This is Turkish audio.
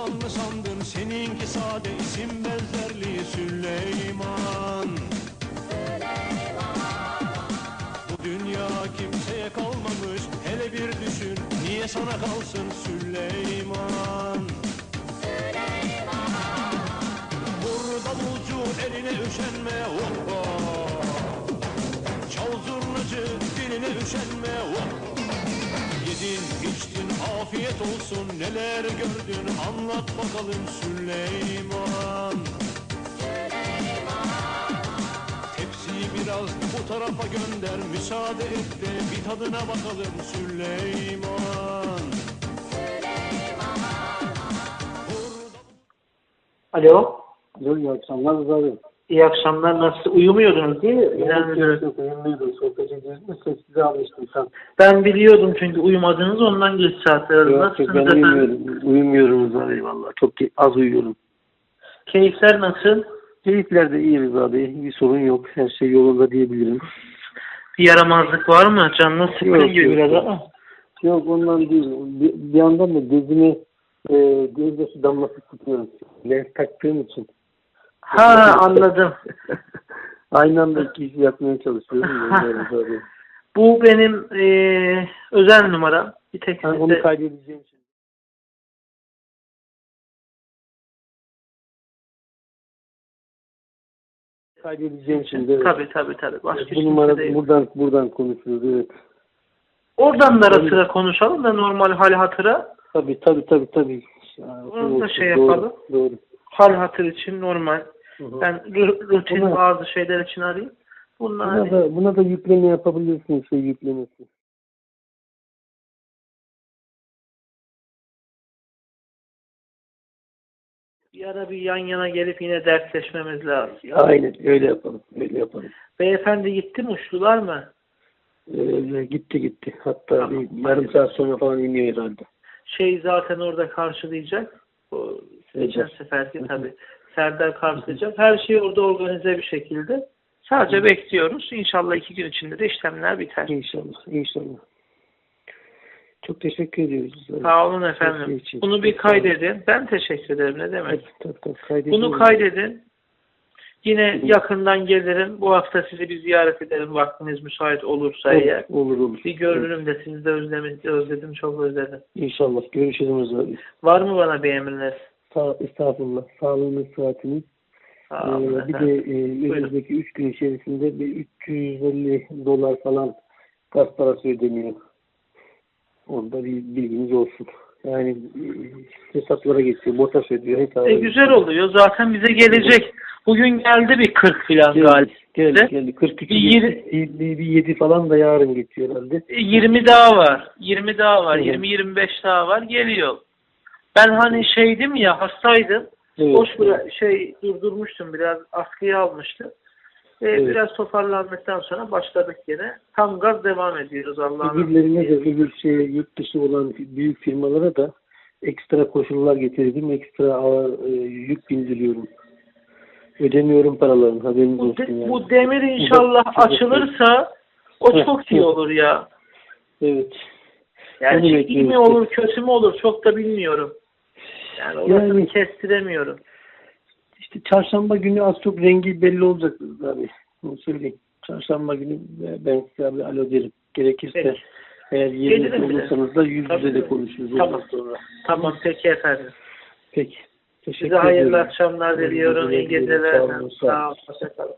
Sultan sandın seninki sade isim benzerliği Süleyman. Bu dünya kimseye kalmamış hele bir düşün niye sana kalsın neler gördün anlat bakalım Süleyman Tepsiyi biraz bu tarafa gönder müsaade et de bir tadına bakalım Süleyman Alo. Alo, iyi akşamlar. İyi akşamlar. Nasıl? Uyumuyordunuz değil mi? Yok, uyumluyordum. Sohbet ediyoruz. Sessize almıştım sen. ben biliyordum çünkü uyumadınız ondan geç saat aradım. Yok, yok, ben efendim? uyumuyorum. Uyumuyorum Rıza Bey valla. Çok az uyuyorum. Keyifler nasıl? Keyifler de iyi Rıza Bey. Bir sorun yok. Her şey yolunda diyebilirim. Bir yaramazlık var mı? Canınız sıkkın Yok, gibi biraz ama. Yok ondan değil. Bir, bir yandan da gözüme e, gözyaşı damlası tutuyorum. Lens taktığım için. Ha anladım. Aynı anda iki işi yapmaya çalışıyorum. Bu benim eee, özel numaram. Bir tek Ha, onu kaydedeceğim şimdi. Kaydedeceğim şimdi. Evet. Tabii tabii tabii. Başka Bu numara değil. buradan buradan konuşuyoruz evet. Oradan da ara sıra konuşalım da normal hal hatıra. Tabii tabii tabii tabii. Onu da şey doğru, yapalım. Doğru. Hal hatır için normal. Hı hı. Ben ru- rutin Buna- bazı şeyler için arayayım. Bunlar Buna hani da buna da yükleme yapabilirsin şey yüklemesi. bir ara bir yan yana gelip yine dertleşmemiz lazım. Aynen öyle yapalım. Öyle yapalım. Beyefendi gitti mi? Uçtular mı? Ee, gitti gitti. Hatta Tamam. bir yarım saat sonra falan iniyor herhalde. Şey zaten orada karşılayacak. O geçen seferki tabii. Serdar karşılayacak. Her şey orada organize bir şekilde. Sadece bekliyoruz. İnşallah iki gün içinde de işlemler biter. İnşallah. İnşallah. Çok teşekkür ediyoruz. Sağ olun efendim. Bunu bir kaydedin. Ben teşekkür ederim. Ne demek? Tabii, tabii, tabii. Bunu kaydedin. Yine yakından gelirim. Bu hafta sizi bir ziyaret ederim. Vaktiniz müsait olursa eğer. Olur olur. olur. Bir görürüm de sizi de özledim, özledim çok özledim. İnşallah görüşürüz. Var mı bana bir emriniz? Sağ, estağfurullah. Sağlığınız, sıhhatiniz. Sağ olun Ee, bir de e, önümüzdeki 3 gün içerisinde bir 350 dolar falan gaz parası ödeniyor. Onda bir bilginiz olsun. Yani e, hesaplara geçiyor. BOTAŞ ödüyor. E, güzel oluyor. Zaten bize gelecek. Bugün geldi bir 40 filan Geldi, galiba. geldi, geldi. 42 Bir yedi- bir, bir, bir 7 falan da yarın geçiyor herhalde. E, 20 daha var. 20 daha var. Evet. 20-25 daha var. Geliyor. Ben hani şeydim ya hastaydım. Evet. Boş bıra- şey durdurmuştum biraz askıya almıştı. E, Evet. Biraz toparlandıktan sonra başladık yine. Tam gaz devam ediyoruz Allah'ın Öbürlerine de öbür şey, yurt dışı olan büyük firmalara da ekstra koşullar getirdim. Ekstra ağır, e, yük bindiriyorum. Ödemiyorum paralarını. Haberiniz Bu, olsun yani. bu demir inşallah Bu açılırsa o Heh, çok iyi olur ya. Evet. Yani Onu iyi mi olur kötü mü olur çok da bilmiyorum. Yani orasını Yani- kestiremiyorum. İşte çarşamba günü az çok rengi belli olacak abi. Onu söyleyeyim. Çarşamba günü ben size abi alo derim. Gerekirse Peki. eğer bile. olursanız da yüz yüze de konuşuruz. Tamam. Sonra. Tamam peki efendim. Peki. Teşekkür Size hayırlı ediyorum. akşamlar diliyorum. İyi geceler. sağ olun, sağ olun. Sağ olun. Hoşçakalın.